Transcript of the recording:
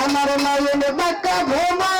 আমার নয়ন বাঁকা ভোমা